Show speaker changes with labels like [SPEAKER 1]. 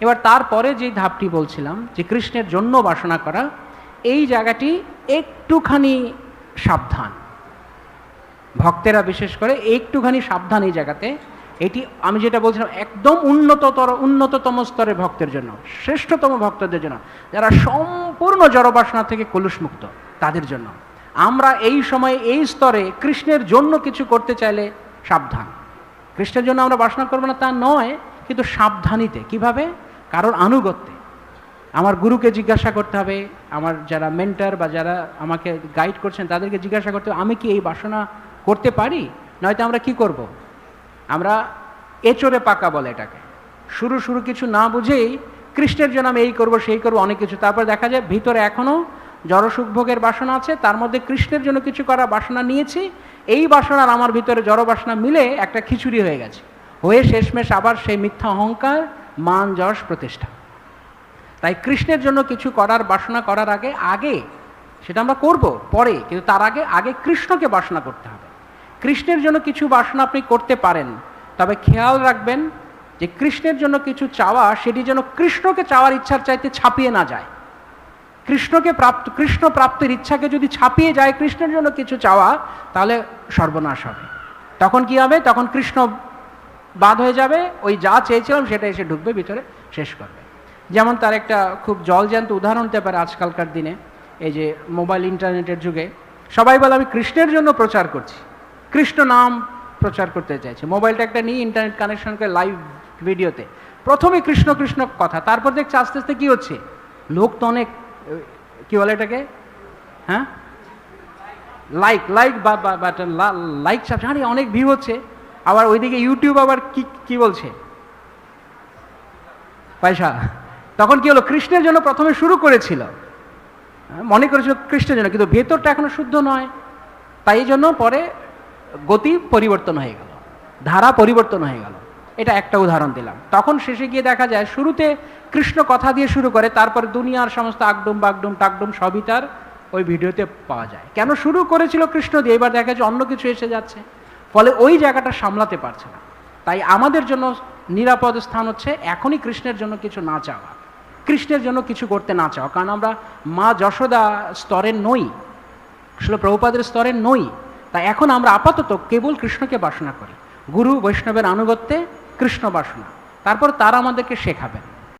[SPEAKER 1] এবার তারপরে যে ধাপটি বলছিলাম, যে কৃষ্ণের জন্য বাসনা করা, এই জায়গাটি একটুখানি সাবধান। ভক্তেরা বিশেষ করে একটুখানি সাবধান এই জায়গাতে। এটি আমি যেটা বলছিলাম, একদম উন্নততর, উন্নততম স্তরের ভক্তের জন্য, শ্রেষ্ঠতম ভক্তদের জন্য, যারা সম্পূর্ণ জড়বাসনা থেকে কলুষমুক্ত, তাদের জন্য। আমরা এই সময়ে এই স্তরে কৃষ্ণের জন্য কিছু করতে চাইলে সাবধান। কৃষ্ণের জন্য আমরা বাসনা করব না তা নয়, কিন্তু সাবধানিতে। কীভাবে? কারণ আনুগত্যে। আমার গুরুকে জিজ্ঞাসা করতে হবে, আমার যারা মেন্টার বা যারা আমাকে গাইড করছেন, তাদেরকে জিজ্ঞাসা করতে হবে, আমি কি এই বাসনা করতে পারি? নয়তো আমরা কি করব। আমরা এচড়ে পাকা বলে এটাকে। শুরু শুরু কিছু না বুঝেই কৃষ্ণের জন্য আমি এই করব, সেই করব, অনেক কিছু। তারপর দেখা যায় ভিতরে এখনও জড়সুখ ভোগের বাসনা আছে, তার মধ্যে কৃষ্ণের জন্য কিছু করার বাসনা নিয়েছি। এই বাসনা আর আমার ভিতরে জড় বাসনা মিলে একটা খিচুড়ি হয়ে গেছে। হয়ে শেষমেশ আবার সেই মিথ্যা অহংকার মান যশ প্রতিষ্ঠা। তাই কৃষ্ণের জন্য কিছু করার বাসনা করার আগে আগে সেটা আমরা করব পরে, কিন্তু তার আগে আগে কৃষ্ণকে বাসনা করতে হবে। কৃষ্ণের জন্য কিছু বাসনা আপনি করতে পারেন, তবে খেয়াল রাখবেন যে কৃষ্ণের জন্য কিছু চাওয়া, সেটি যেন কৃষ্ণকে চাওয়ার ইচ্ছার চাইতে ছাপিয়ে না যায়। কৃষ্ণকে প্রাপ্ত, কৃষ্ণ প্রাপ্তির ইচ্ছাকে যদি ছাপিয়ে যায় কৃষ্ণের জন্য কিছু চাওয়া, তাহলে সর্বনাশ হবে। তখন কি হবে? তখন কৃষ্ণ বাদ হয়ে যাবে, ওই যা চেয়েছিলাম সেটা এসে ঢুকবে, ভিতরে শেষ করবে। যেমন তার একটা খুব জলজ্যান্ত উদাহরণ হতে পারে আজকালকার দিনে, এই যে মোবাইল, ইন্টারনেটের যুগে। সবাই বলে, আমি কৃষ্ণের জন্য প্রচার করছি। কৃষ্ণ নাম প্রচার করতে চাইছে। মোবাইলটা একটা নিয়ে ইন্টারনেট কানেকশন করে লাইভ ভিডিওতে প্রথমে কৃষ্ণ কৃষ্ণ কথা, তারপর দেখছে আস্তে আস্তে কী হচ্ছে? লোক তো অনেক, কি বলে এটাকে? হ্যাঁ? লাইক লাইক বা বাটন লাইক চাপ আরে, অনেক ভিউ হচ্ছে। আবার ওইদিকে ইউটিউব আবার কি কি বলছে? পয়সা। তখন কি হলো? কৃষ্ণের জন্য প্রথমে শুরু করেছিল। হ্যাঁ, মনে করেছিল কৃষ্ণের জন্য কিন্তু ভেতরটা এখনও শুদ্ধ নয়। তাই জন্য পরে গতি পরিবর্তন হয়ে গেল। ধারা পরিবর্তন হয়ে গেল। এটা একটা উদাহরণ দিলাম। তখন শেষে গিয়ে দেখা যায় শুরুতে কৃষ্ণ কথা দিয়ে শুরু করে তারপরে দুনিয়ার সমস্ত আগডুম বাগডুম টাকডুম সবই তার ওই ভিডিওতে পাওয়া যায়। কেন শুরু করেছিল কৃষ্ণ দিয়ে? এবার দেখা যাচ্ছে অন্য কিছু এসে যাচ্ছে। ফলে ওই জায়গাটা সামলাতে পারছে না। তাই আমাদের জন্য নিরাপদ স্থান হচ্ছে এখনই কৃষ্ণের জন্য কিছু না চাওয়া। কৃষ্ণের জন্য কিছু করতে না চাওয়া। কারণ আমরা মা যশোদা স্তরের নই আসলে প্রভুপাদের স্তরের নই। তাই এখন আমরা আপাতত কেবল কৃষ্ণকে বাসনা করি। গুরু বৈষ্ণবের আনুগত্যে কৃষ্ণ বাসনা। তারপর তারা আমাদেরকে শেখাবেন।